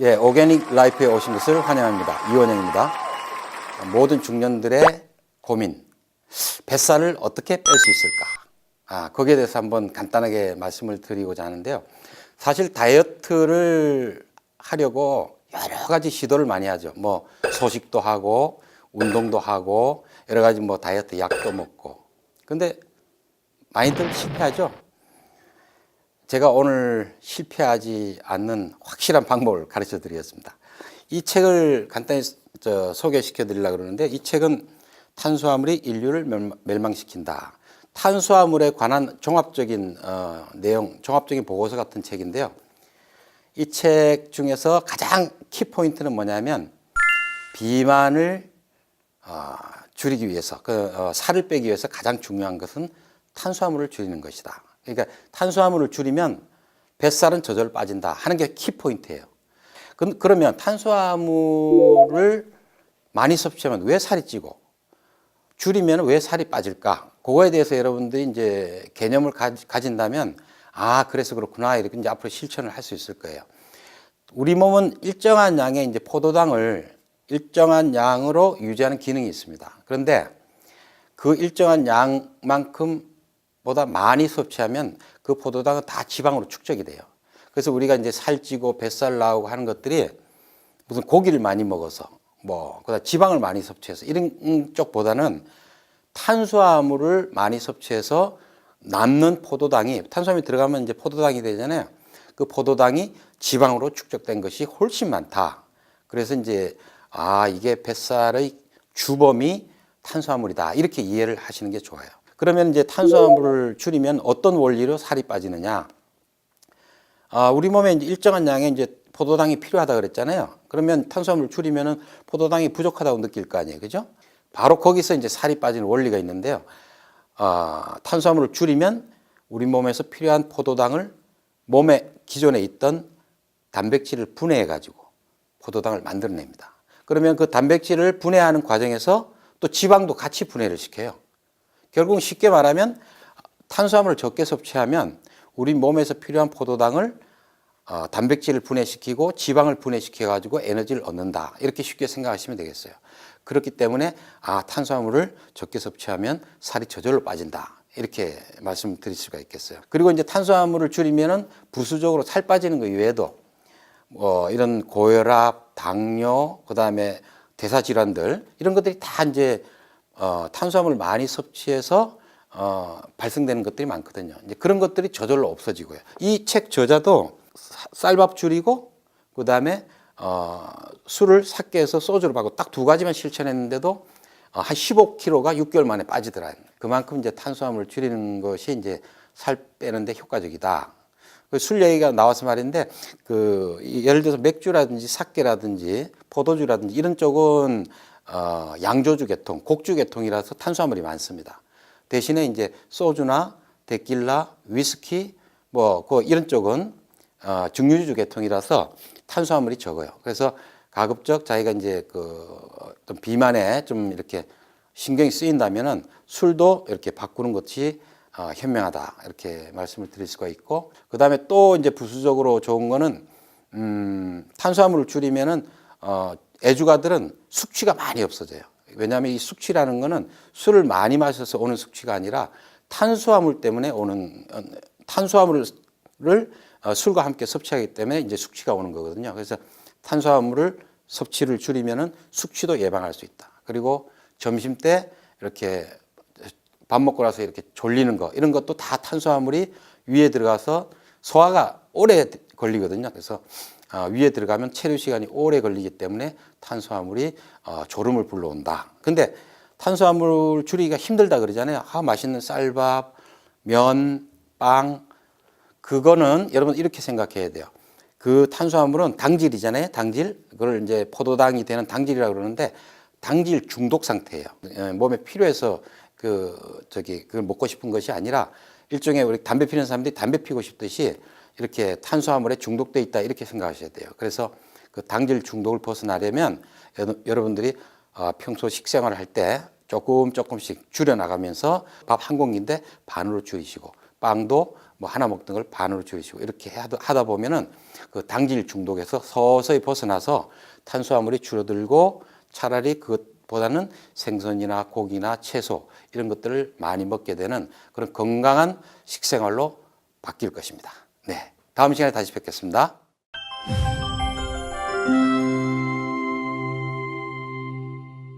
예, 오게닉 라이프에 오신 것을 환영합니다. 이원영입니다. 모든 중년들의 고민, 뱃살을 어떻게 뺄 수 있을까? 아, 거기에 대해서 한번 간단하게 말씀을 드리고자 하는데요. 사실 다이어트를 하려고 여러 가지 시도를 많이 하죠. 뭐 소식도 하고 운동도 하고 여러 가지 뭐 다이어트 약도 먹고. 근데 많이들 실패하죠. 제가 오늘 실패하지 않는 확실한 방법을 가르쳐 드리겠습니다. 이 책을 간단히 저 소개시켜 드리려고 그러는데 이 책은 탄수화물이 인류를 멸- 멸망시킨다. 탄수화물에 관한 종합적인 어, 내용, 종합적인 보고서 같은 책인데요. 이 책 중에서 가장 키포인트는 뭐냐면 비만을 어, 줄이기 위해서, 그 어, 살을 빼기 위해서 가장 중요한 것은 탄수화물을 줄이는 것이다. 그러니까 탄수화물을 줄이면 뱃살은 저절로 빠진다 하는 게 키포인트예요. 그- 그러면 탄수화물을 많이 섭취하면 왜 살이 찌고 줄이면 왜 살이 빠질까? 그거에 대해서 여러분들이 이제 개념을 가, 가진다면 아 그래서 그렇구나 이렇게 이제 앞으로 실천을 할 수 있을 거예요. 우리 몸은 일정한 양의 이제 포도당을 일정한 양으로 유지하는 기능이 있습니다. 그런데 그 일정한 양만큼 보다 많이 섭취하면 그 포도당은 다 지방으로 축적이 돼요. 그래서 우리가 이제 살찌고 뱃살 나오고 하는 것들이 무슨 고기를 많이 먹어서 뭐 그다음 지방을 많이 섭취해서 이런 쪽보다는 탄수화물을 많이 섭취해서 남는 포도당이 탄수화물이 들어가면 이제 포도당이 되잖아요. 그 포도당이 지방으로 축적된 것이 훨씬 많다. 그래서 이제 아 이게 뱃살의 주범이 탄수화물이다 이렇게 이해를 하시는 게 좋아요. 그러면 이제 탄수화물을 줄이면 어떤 원리로 살이 빠지느냐? 아, 우리 몸에 이제 일정한 양의 이제 포도당이 필요하다 그랬잖아요. 그러면 탄수화물을 줄이면은 포도당이 부족하다고 느낄 거 아니에요. 그죠? 바로 거기서 이제 살이 빠지는 원리가 있는데요. 아, 탄수화물을 줄이면 우리 몸에서 필요한 포도당을 몸에 기존에 있던 단백질을 분해해 가지고 포도당을 만들어냅니다. 그러면 그 단백질을 분해하는 과정에서 또 지방도 같이 분해를 시켜요. 결국 쉽게 말하면 탄수화물을 적게 섭취하면 우리 몸에서 필요한 포도당을 어, 단백질을 분해시키고 지방을 분해시켜 가지고 에너지를 얻는다 이렇게 쉽게 생각하시면 되겠어요. 그렇기 때문에 아 탄수화물을 적게 섭취하면 살이 저절로 빠진다 이렇게 말씀드릴 수가 있겠어요. 그리고 이제 탄수화물을 줄이면은 부수적으로 살 빠지는 것 외에도 뭐 이런 고혈압, 당뇨, 그 다음에 대사 질환들 이런 것들이 다 이제 어, 탄수화물 많이 섭취해서 어, 발생되는 것들이 많거든요. 이제 그런 것들이 저절로 없어지고요. 이 책 저자도 사- 쌀밥 줄이고 그 다음에 어, 술을 삭게 해서 소주로 바꾸고 딱 두 가지만 실천했는데도 어, 한 15kg가 6개월 만에 빠지더라. 그만큼 이제 탄수화물을 줄이는 것이 이제 살 빼는데 효과적이다. 그술 얘기가 나와서 말인데 그 이- 예를 들어서 맥주라든지 사케라든지 포도주라든지 이런 쪽은 어, 양조주 계통, 곡주 계통이라서 탄수화물이 많습니다. 대신에 이제 소주나 데킬라, 위스키 뭐 그 이런 쪽은 어, 증류주 계통이라서 탄수화물이 적어요. 그래서 가급적 자기가 이제 그 어떤 비만에 좀 이렇게 신경이 쓰인다면은 술도 이렇게 바꾸는 것이 어, 현명하다 이렇게 말씀을 드릴 수가 있고 그 다음에 또 이제 부수적으로 좋은 거는 음, 탄수화물을 줄이면은 어, 애주가들은 숙취가 많이 없어져요. 왜냐하면 이 숙취라는 거는 술을 많이 마셔서 오는 숙취가 아니라 탄수화물 때문에 오는 어, 탄수화물을 어, 술과 함께 섭취하기 때문에 이제 숙취가 오는 거거든요. 그래서 탄수화물을 섭취를 줄이면은 숙취도 예방할 수 있다. 그리고 점심 때 이렇게 밥 먹고 나서 이렇게 졸리는 거 이런 것도 다 탄수화물이 위에 들어가서 소화가 오래 걸리거든요. 그래서 어, 위에 들어가면 체류 시간이 오래 걸리기 때문에 탄수화물이 어, 졸음을 불러온다. 근데 탄수화물 줄이기가 힘들다 그러잖아요. 아, 맛있는 쌀밥, 면, 빵 그거는 여러분 이렇게 생각해야 돼요. 그 탄수화물은 당질이잖아요. 당질. 그걸 이제 포도당이 되는 당질이라고 그러는데 당질 중독 상태예요. 예, 몸에 필요해서 그 저기 그걸 먹고 싶은 것이 아니라 일종의 우리 담배 피는 사람들이 담배 피고 싶듯이 이렇게 탄수화물에 중독돼 있다 이렇게 생각하셔야 돼요. 그래서 그 당질 중독을 벗어나려면 여러- 여러분들이 어, 평소 식생활을 할 때 조금 조금씩 줄여 나가면서 밥 한 공기인데 반으로 줄이시고 빵도 뭐 하나 먹던 걸 반으로 줄이시고 이렇게 하다 보면은 그 당질 중독에서 서서히 벗어나서 탄수화물이 줄어들고 차라리 그것보다는 생선이나 고기나 채소 이런 것들을 많이 먹게 되는 그런 건강한 식생활로 바뀔 것입니다. 네. 다음 시간에 다시 뵙겠습니다.